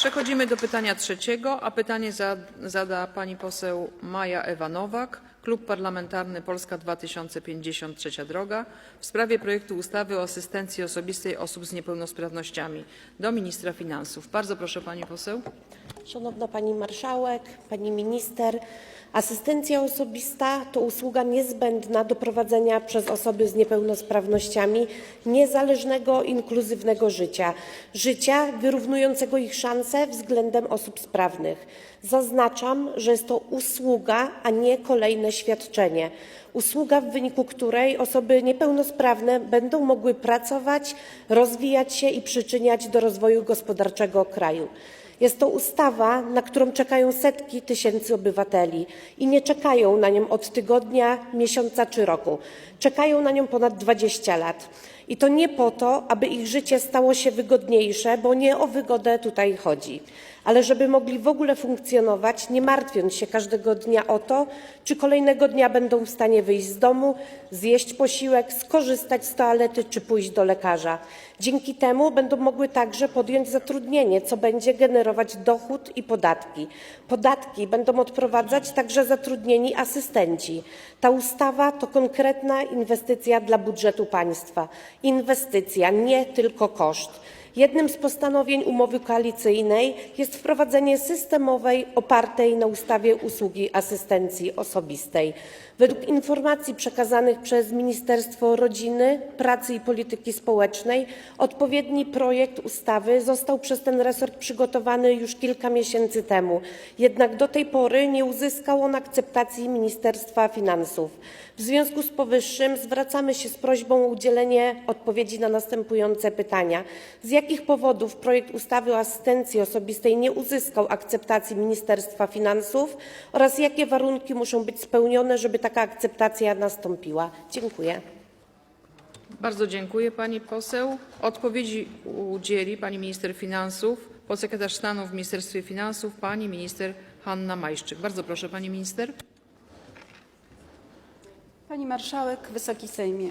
Przechodzimy do pytania trzeciego, a pytanie za, zada pani poseł Maja Ewa Nowak, Klub Parlamentarny Polska 2050 Trzecia Droga w sprawie projektu ustawy o asystencji osobistej osób z niepełnosprawnościami do ministra finansów. Bardzo proszę pani poseł. Szanowna Pani Marszałek, Pani Minister, asystencja osobista to usługa niezbędna do prowadzenia przez osoby z niepełnosprawnościami niezależnego, inkluzywnego życia, życia wyrównującego ich szanse względem osób sprawnych. Zaznaczam, że jest to usługa, a nie kolejne świadczenie. Usługa, w wyniku której osoby niepełnosprawne będą mogły pracować, rozwijać się i przyczyniać do rozwoju gospodarczego kraju. Jest to ustawa, na którą czekają setki tysięcy obywateli i nie czekają na nią od tygodnia, miesiąca czy roku. Czekają na nią ponad 20 lat. I to nie po to, aby ich życie stało się wygodniejsze, bo nie o wygodę tutaj chodzi, ale żeby mogli w ogóle funkcjonować, nie martwiąc się każdego dnia o to, czy kolejnego dnia będą w stanie wyjść z domu, zjeść posiłek, skorzystać z toalety czy pójść do lekarza. Dzięki temu będą mogły także podjąć zatrudnienie, co będzie generować dochód i podatki. Podatki będą odprowadzać także zatrudnieni asystenci. Ta ustawa to konkretna inwestycja dla budżetu państwa. Inwestycja, nie tylko koszt. Jednym z postanowień umowy koalicyjnej jest wprowadzenie systemowej, opartej na ustawie usługi asystencji osobistej. Według informacji przekazanych przez Ministerstwo Rodziny, Pracy i Polityki Społecznej odpowiedni projekt ustawy został przez ten resort przygotowany już kilka miesięcy temu. Jednak do tej pory nie uzyskał on akceptacji Ministerstwa Finansów. W związku z powyższym zwracamy się z prośbą o udzielenie odpowiedzi na następujące pytania. Jakich powodów projekt ustawy o asystencji osobistej nie uzyskał akceptacji Ministerstwa Finansów oraz jakie warunki muszą być spełnione, żeby taka akceptacja nastąpiła? Dziękuję. Bardzo dziękuję pani poseł. Odpowiedzi udzieli pani minister finansów, podsekretarz stanu w Ministerstwie Finansów, pani minister Hanna Majszczyk. Bardzo proszę pani minister. Pani Marszałek, Wysoki Sejmie,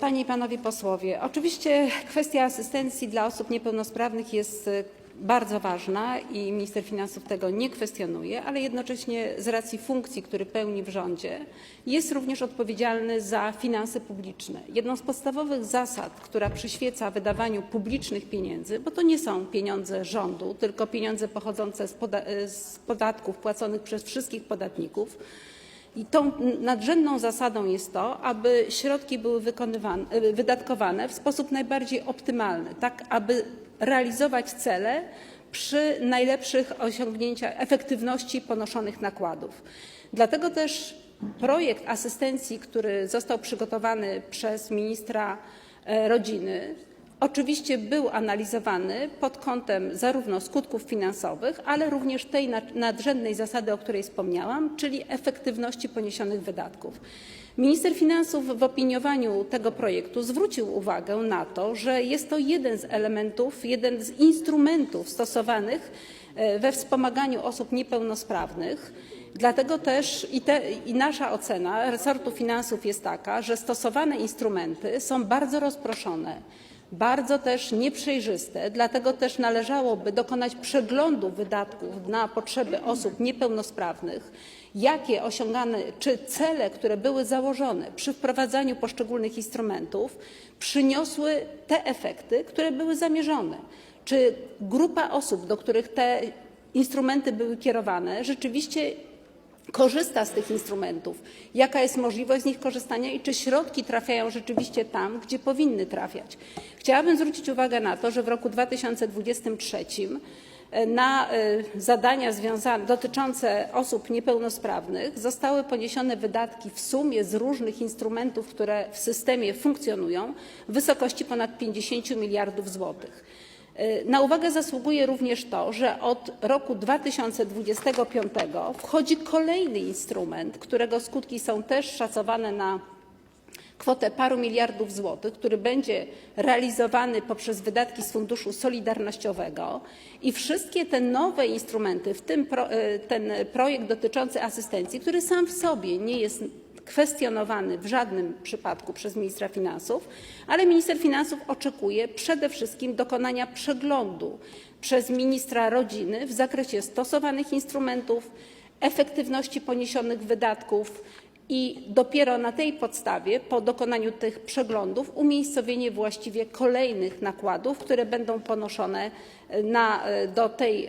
Panie i Panowie Posłowie, oczywiście kwestia asystencji dla osób niepełnosprawnych jest e, bardzo ważna i minister finansów tego nie kwestionuje, ale jednocześnie z racji funkcji, który pełni w rządzie, jest również odpowiedzialny za finanse publiczne. Jedną z podstawowych zasad, która przyświeca wydawaniu publicznych pieniędzy, bo to nie są pieniądze rządu, tylko pieniądze pochodzące e, z podatków płaconych przez wszystkich podatników, i tą nadrzędną zasadą jest to, aby środki były e, wydatkowane w sposób najbardziej optymalny, tak aby realizować cele przy najlepszych osiągnięciach efektywności ponoszonych nakładów. Dlatego też projekt asystencji, który został przygotowany przez ministra e, rodziny, Oczywiście był analizowany pod kątem zarówno skutków finansowych, ale również tej nad- nadrzędnej zasady, o której wspomniałam, czyli efektywności poniesionych wydatków. Minister finansów w opiniowaniu tego projektu zwrócił uwagę na to, że jest to jeden z elementów, jeden z instrumentów stosowanych e, we wspomaganiu osób niepełnosprawnych. Dlatego też i, te, i nasza ocena resortu finansów jest taka, że stosowane instrumenty są bardzo rozproszone bardzo też nieprzejrzyste, dlatego też należałoby dokonać przeglądu wydatków na potrzeby osób niepełnosprawnych, jakie osiągane, czy cele, które były założone przy wprowadzaniu poszczególnych instrumentów, przyniosły te efekty, które były zamierzone. Czy grupa osób, do których te instrumenty były kierowane, rzeczywiście korzysta z tych instrumentów, jaka jest możliwość z nich korzystania i czy środki trafiają rzeczywiście tam, gdzie powinny trafiać. Chciałabym zwrócić uwagę na to, że w roku 2023 e, na e, zadania związane, dotyczące osób niepełnosprawnych zostały poniesione wydatki w sumie z różnych instrumentów, które w systemie funkcjonują w wysokości ponad 50 miliardów złotych. E, Na uwagę zasługuje również to, że od roku 2025 wchodzi kolejny instrument, którego skutki są też szacowane na kwotę paru miliardów złotych, który będzie realizowany poprzez wydatki z Funduszu Solidarnościowego. I wszystkie te nowe instrumenty, w tym e, ten projekt dotyczący asystencji, który sam w sobie nie jest kwestionowany w żadnym przypadku przez ministra finansów, ale minister finansów oczekuje przede wszystkim dokonania przeglądu przez ministra rodziny w zakresie stosowanych instrumentów, efektywności poniesionych wydatków i dopiero na tej podstawie, po dokonaniu tych przeglądów, umiejscowienie właściwie kolejnych nakładów, które będą ponoszone na, do tej e,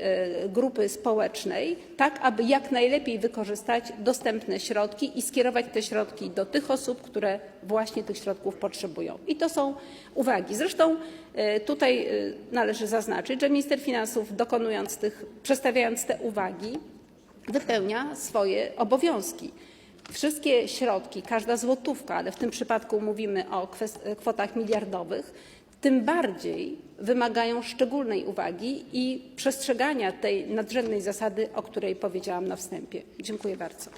grupy społecznej, tak aby jak najlepiej wykorzystać dostępne środki i skierować te środki do tych osób, które właśnie tych środków potrzebują. I to są uwagi. Zresztą e, tutaj e, należy zaznaczyć, że minister finansów dokonując tych, przedstawiając te uwagi, wypełnia swoje obowiązki. Wszystkie środki, każda złotówka, ale w tym przypadku mówimy o kwotach miliardowych, tym bardziej wymagają szczególnej uwagi i przestrzegania tej nadrzędnej zasady, o której powiedziałam na wstępie. Dziękuję bardzo.